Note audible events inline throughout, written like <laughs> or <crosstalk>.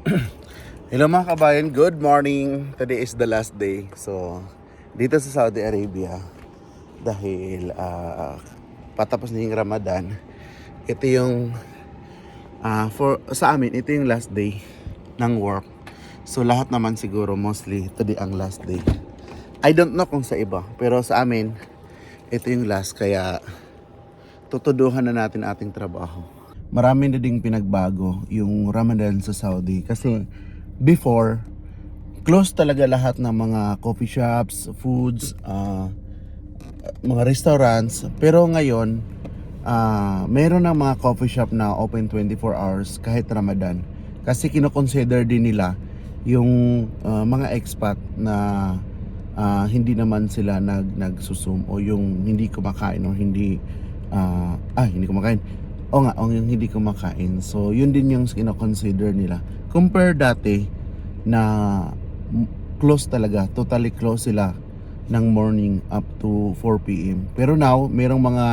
<clears throat> Hello mga kabayan, good morning. Today is the last day. So, dito sa Saudi Arabia, dahil ah, patapos na yung Ramadan, ito yung, ah, for, sa amin, ito yung last day ng work. So, lahat naman siguro, mostly, today ang last day. I don't know kung sa iba, pero sa amin, ito yung last, kaya tutuduhan na natin ating trabaho. Marami na ding pinagbago yung Ramadan sa Saudi kasi before close talaga lahat ng mga coffee shops, foods, ah, mga restaurants. Pero ngayon, ah, meron ng mga coffee shop na open 24 hours kahit Ramadan. Kasi kinoconsider din nila yung ah, mga expat na ah, hindi naman sila nag nagsusum o yung hindi kumakain o hindi ah ah, hindi kumakain. O nga, o yung hindi kumakain. So, yun din yung kino-consider nila. Compare dati na close talaga, totally close sila ng morning up to 4 p.m. Pero now, merong mga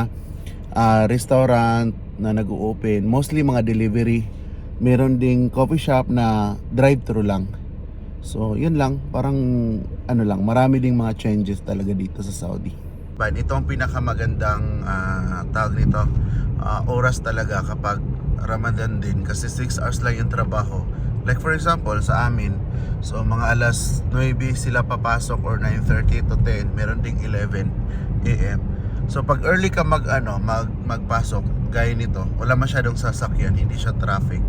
ah, restaurant na nag-open, mostly mga delivery. Meron ding coffee shop na drive-thru lang. So, yun lang, parang ano lang, marami ding mga changes talaga dito sa Saudi. But ito ang pinakamagandang ah, tawag nito, ah, oras talaga kapag Ramadan din kasi 6 hours lang yung trabaho. Like for example, sa amin, so mga alas 9 sila papasok or 9.30 to 10, meron ding 11 AM. So pag early ka mag ano, mag magpasok, gaya nito, wala masyadong sasakyan, hindi siya traffic.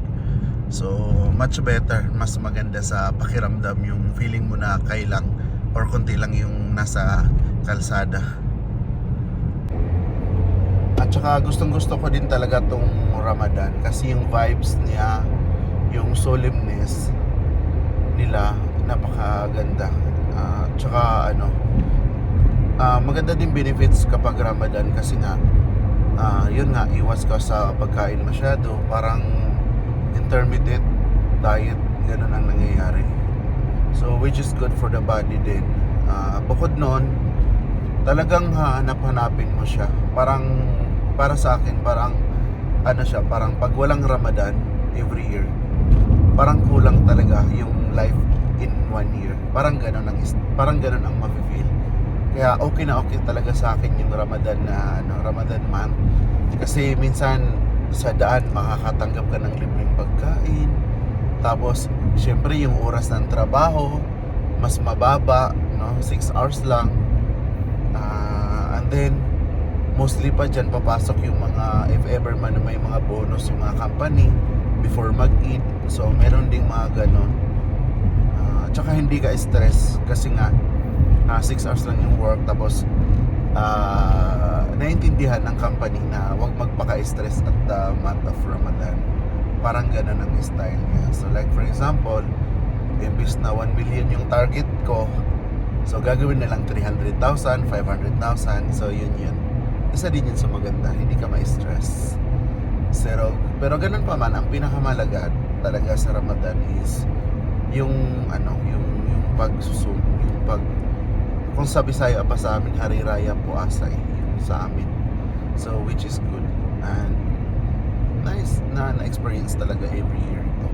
So much better, mas maganda sa pakiramdam yung feeling mo na kailang or konti lang yung nasa kalsada. At saka gustong gusto ko din talaga tong Ramadan kasi yung vibes niya, yung solemnness nila napakaganda. Ah, At saka ano, ah, maganda din benefits kapag Ramadan kasi nga ah, yun nga iwas ka sa pagkain masyado, parang intermittent diet ganun ang nangyayari. So which is good for the body din. Ah, bukod noon, talagang hanap-hanapin mo siya. Parang para sa akin, parang ano siya, parang pag walang Ramadan every year, parang kulang talaga yung life in one year. Parang ganun ang parang ganun ang mafe-feel. Kaya okay na okay talaga sa akin yung Ramadan na ano, Ramadan month. Kasi minsan sa daan makakatanggap ka ng libreng pagkain. Tapos syempre yung oras ng trabaho mas mababa, no? 6 hours lang. Ah, and then mostly pa dyan papasok yung mga if ever man may mga bonus yung mga company before mag-eat. So meron ding mga ganon. Ah, tsaka hindi ka stress kasi nga 6 hours lang yung work tapos ah, naintindihan ng company na wag magpaka-stress at the month of Ramadan. Parang ganon ang style niya. So like for example, imbis na 1 million yung target ko, so gagawin na lang 300,000, 500,000. So yun yun. Isa din yun sa maganda, hindi ka ma-stress. Pero, pero ganun pa man, ang pinakamalaga talaga sa Ramadan is yung ano, yung yung pagsusum, yung pag kung sa Bisaya pa sa amin Hari Raya po asay yung sa amin. So which is good and nice na na-experience talaga every year ito.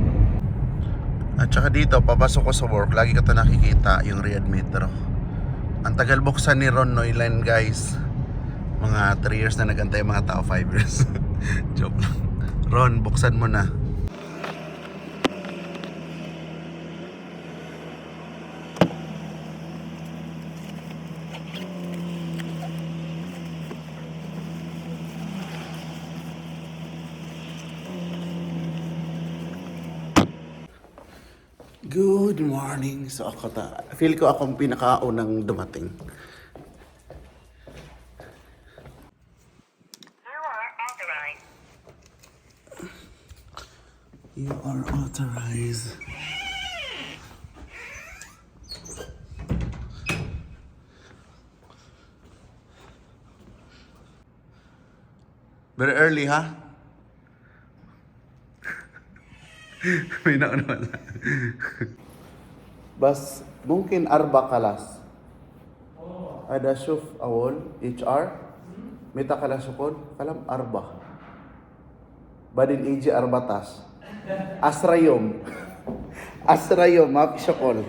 At saka dito, papasok ko sa work, lagi ko ito nakikita, yung Riyadh. Ang tagal buksan ni Ron Noyland, guys. Mga 3 years na nagantay mga tao, 5 years. <laughs> Joke lang. Ron, buksan mo na. Good morning. So ako ta, feel ko akong pinakaunang dumating. You are authorized. You are authorized. Very early, ha? Huh? May naon naman. Bas, mungkin arba kalas. Oh. Ada syuf awal, HR. Hmm? Mita kalasukon, kalam arba. Badin iji arbatas. Asrayom. Asrayom, map isokol.